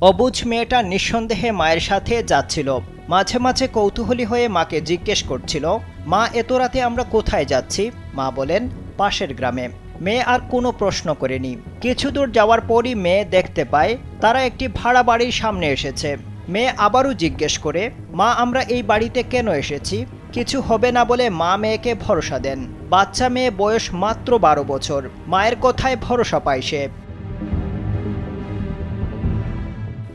অবুঝ মেয়েটা নিঃসন্দেহে মায়ের সাথে যাচ্ছিল। মাঝে মাঝে কৌতূহলী হয়ে মাকে জিজ্ঞেস করছিল, মা, এত রাতে আমরা কোথায় যাচ্ছি? মা বলেন, পাশের গ্রামে। মেয়ে আর কোনো প্রশ্ন করেনি। কিছু দূর যাওয়ার পরই মেয়ে দেখতে পায়, তারা একটি ভাড়া বাড়ির সামনে এসেছে। মেয়ে আবারও জিজ্ঞেস করে, মা, আমরা এই বাড়িতে কেন এসেছি? কিছু হবে না বলে মা মেয়েকে ভরসা দেন। বাচ্চা মেয়ে বয়স মাত্র বারো বছর। মায়ের কথায় ভরসা পায় সে।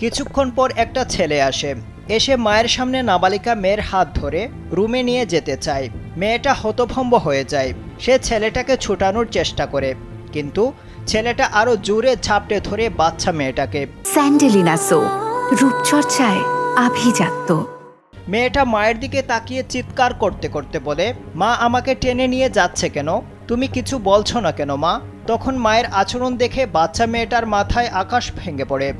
কিছুক্ষণ পর একটা ছেলে আসে। এসে মায়ের সামনে নাবালিকা মেয়ের হাত ধরে রুমে নিয়ে যেতে চায়। মেয়েটা হতভম্ব হয়ে যায়। সে ছেলেটাকে ছুটানোর চেষ্টা করে। কিন্তু ছেলেটা আরও জোরে ঝাপটে ধরে বাচ্চা মেয়েটাকে। স্যান্ডেলিনা সো রূপচর্চায় আভিজাত্য। মেয়েটা মায়ের দিকে তাকিয়ে চিৎকার করতে করতে বলে মা আমাকে টেনে নিয়ে যাচ্ছে কেন? তুমি কিছু বলছো না কেন মা? তখন মায়ের আচরণ দেখে বাচ্চা মেয়েটার মাথায় আকাশ ভেঙে পড়ে।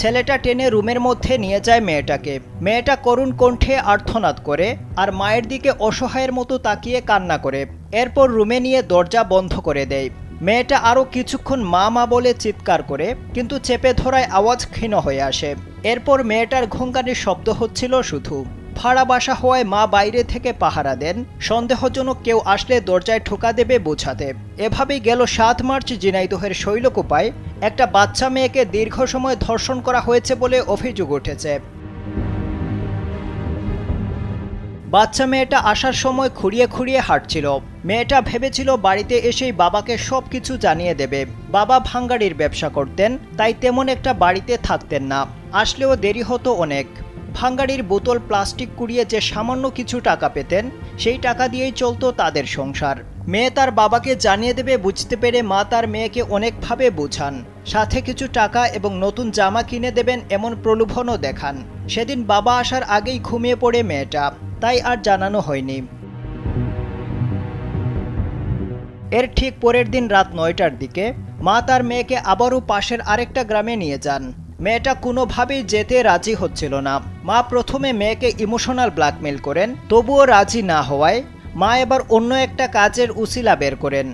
ছেলেটা টেনে রুমের মধ্যে নিয়ে যায় মেয়েটাকে। মেয়েটা করুণ কণ্ঠে আর্থনাদ করে আর মায়ের দিকে অসহায়ের মতো তাকিয়ে কান্না করে। এরপর রুমে নিয়ে দরজা বন্ধ করে দেয়। মেয়েটা আরও কিছুক্ষণ মা মা বলে চিৎকার করে, কিন্তু চেপে ধরায় আওয়াজ ক্ষীণ হয়ে আসে। এরপর মেয়েটার ঘুঙ্কানির শব্দ হচ্ছিল শুধু। ভাড়া বাসা হওয়ায় মা বাইরে থেকে পাহারা দেন। সন্দেহজনক কেউ আসলে দরজায় ঠোকা দেবে বোঝাতে। এভাবেই গেল সাত মার্চ জিনাইদহের শৈলকুপায়। একটা বাচ্চা মেয়েকে দীর্ঘ সময় ধর্ষণ করা হয়েছে বলে অভিযোগ উঠেছে। বাচ্চা মেয়েটা আসার সময় খুঁড়িয়ে খুঁড়িয়ে হাঁটছিল। মেয়েটা ভেবেছিল বাড়িতে এসেই বাবাকে সব কিছু জানিয়ে দেবে। বাবা ভাঙ্গাড়ির ব্যবসা করতেন, তাই তেমন একটা বাড়িতে থাকতেন না। আসলেও দেরি হতো অনেক। ভাঙ্গাড়ির বোতল প্লাস্টিক কুড়িয়ে যে সামান্য কিছু টাকা পেতেন, সেই টাকা দিয়েই চলতো তাদের সংসার। মেয়ে তার বাবাকে জানিয়ে দেবে বুঝতে পেরে মা তার মেয়েকে অনেকভাবে বোঝান। সাথে কিছু টাকা এবং নতুন জামা কিনে দেবেন এমন প্রলোভনও দেখান। সেদিন বাবা আসার আগেই ঘুমিয়ে পড়ে মেয়েটা, তাই আর জানানো হয়নি। এর ঠিক পরের দিন রাত নয়টার দিকে মা তার মেয়েকে আবারও পাশের আরেকটা গ্রামে নিয়ে যান। মেয়েটা কোনোভাবেই যেতে রাজি হচ্ছিল না। মা প্রথমে মেয়েকে ইমোশনাল ব্ল্যাকমেল করেন, তবুও রাজি না হওয়ায় মা এবার অন্য একটা কাজের উসিলা বের করেন।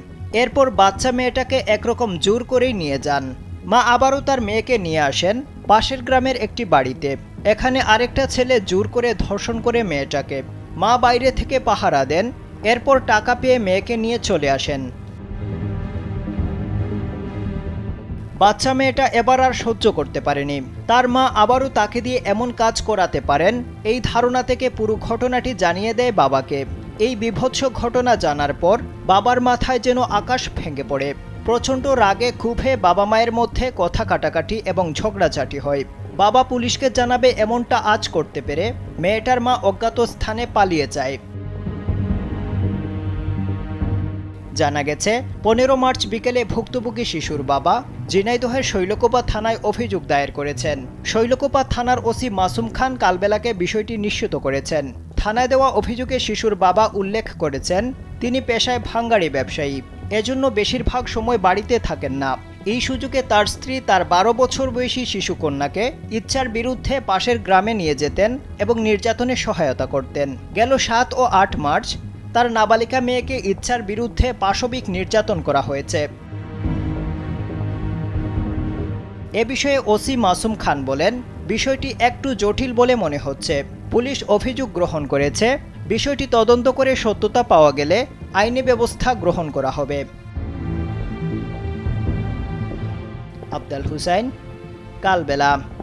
এরপর বাচ্চা মেয়েটাকে একরকম জোর করেই নিয়ে যান। মা আবারও তার মেয়েকে নিয়ে আসেন পাশের গ্রামের একটি বাড়িতে। এখানে আরেকটা ছেলে জোর করে ধর্ষণ করে মেয়েটাকে। মা বাইরে থেকে পাহারা দেন, এরপর টাকা পেয়ে মেয়েকে নিয়ে চলে আসেন। বাচ্চা মেয়েটা এবার আর সহ্য করতে পারেনি। তার মা আবারও তাকে দিয়ে এমন কাজ করাতে পারেন, এই ধারণা থেকে পুরো ঘটনাটি জানিয়ে দেয় বাবাকে। এই বিভৎস ঘটনা জানার পর বাবার মাথায় যেন আকাশ ভেঙে পড়ে। প্রচণ্ড রাগে ক্ষোভে বাবা মায়ের মধ্যে কথা কাটাকাটি এবং ঝগড়াঝাটি হয়। বাবা পুলিশকে জানাবে এমনটা আজ করতে পেরে। মেয়েটার মা অজ্ঞাত স্থানে পালিয়ে যায়। জানা গেছে, পনেরো মার্চ বিকেলে ভুক্তভোগী শিশুর বাবা ঝিনাইদহের শৈলকোপা থানায় অভিযোগ দায়ের করেছেন। শৈলকোপা থানার ওসি মাসুম খান কালবেলাকে বিষয়টি নিশ্চিত করেছেন। থানায় দেওয়া অভিযোগে শিশুর বাবা উল্লেখ করেছেন, তিনি পেশায় ভাঙ্গাড়ি ব্যবসায়ী। এজন্য বেশিরভাগ সময় বাড়িতে থাকেন না। এই সুযোগে তার স্ত্রী তার বারো বছর বয়সী শিশুকন্যাকে ইচ্ছার বিরুদ্ধে পাশের গ্রামে নিয়ে যেতেন এবং নির্যাতনে সহায়তা করতেন। গেল সাত ও আট মার্চ তার নাবালিকা মেয়েকে ইচ্ছার বিরুদ্ধে পাশবিক নির্যাতন করা হয়েছে। এ বিষয়ে ওসি মাসুম খান বলেন, বিষয়টি একটু জটিল বলে মনে হচ্ছে। পুলিশ অভিযোগ গ্রহণ করেছে, বিষয়টি তদন্ত করে সত্যতা পাওয়া গেলে আইনি ব্যবস্থা গ্রহণ করা হবে। আবদাল হুসাইন, কালবেলা।